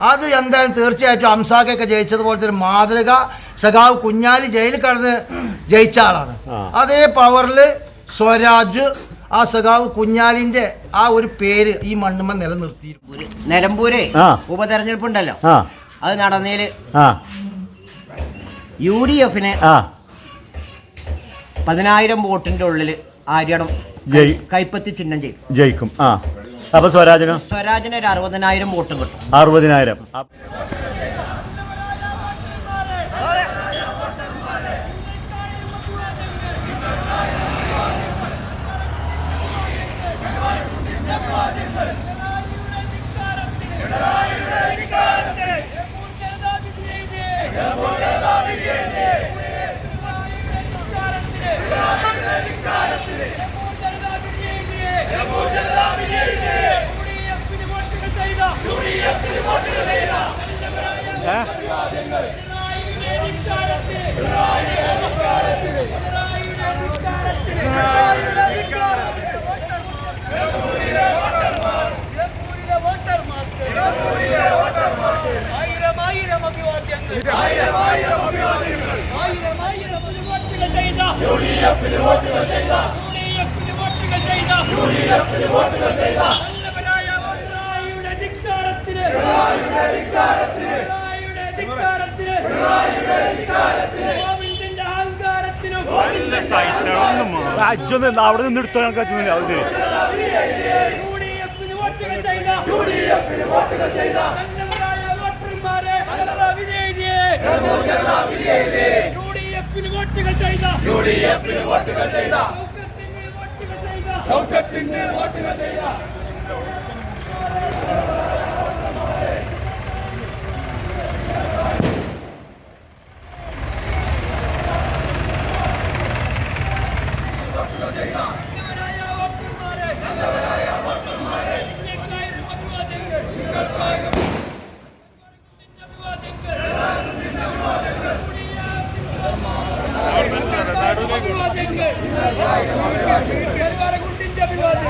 അത് എന്തായാലും തീർച്ചയായിട്ടും അംസാഖൊക്കെ ജയിച്ചതുപോലത്തെ ഒരു മാതൃക സഖാവ് കുഞ്ഞാലി ജയിലിൽ കടന്ന് ജയിച്ച ആളാണ്. അതേ പവറിൽ സ്വരാജ് ആ സഖാവ് കുഞ്ഞാലിന്റെ ആ ഒരു പേര് ഈ മണ്ണുമ്മ നിലനിർത്തി നിലമ്പൂര് ഉപതെരഞ്ഞെടുപ്പുണ്ടല്ലോ. ഉപതെരഞ്ഞെടുപ്പ് ഉണ്ടല്ലോ ആ. അത് നടന്നേൽ ആ. യു ഡി എഫിന് പതിനായിരം വോട്ടിന്റെ ഉള്ളിൽ ആര്യണം കൈപ്പത്തി ചിഹ്നം ചെയ്യും ജയിക്കും. ആ. അപ്പൊ സ്വരാജിന്? സ്വരാജിന് ഒരു അറുപതിനായിരം വോട്ടും കിട്ടും. അറുപതിനായിരം അ- ആയിരം ആയിരം അഭിവാദ്യങ്ങൾ ആയിരം ആയിരം അഭിവാദ്യങ്ങൾ ആയിരം ആയിരം വോട്ടുകൾ ചെയ്ത യു ഡി എഫിന് വോട്ടുകൾ ചെയ്ത യു ഡി എഫിന് വോട്ടുകൾ ചെയ്ത യു ഡി എഫിന് വോട്ടുകൾ ചെയ്ത നല്ലവരായ പിണറായിയുടെ ധിക്കാരത്തിന് പിണറായിയുടെ ധിക്കാരത്തിന് പിണറായിയുടെ ധിക്കാരത്തിന് പിണറായിയുടെ ധിക്കാരത്തിന് ഗോവിന്ദന്റെ അഹങ്കാരത്തിനും. അവിടെ നിന്ന് എടുത്തോ അത് ശരി. യു ഡി എഫിന് വോട്ടുകൾ ചെയ്ത യു ഡി എഫിന് വോട്ടുകൾ ചെയ്ത നല്ലവരായ വോട്ടർമാരെ നല്ല വിജയിയെ യു ഡി എഫിന് വോട്ടുകൾ ചെയ്ത യു ഡി എഫിന് വോട്ടുകൾ ചെയ്ത വോട്ടുകൾ பெருவாரகுண்டின் ஜபிவாதி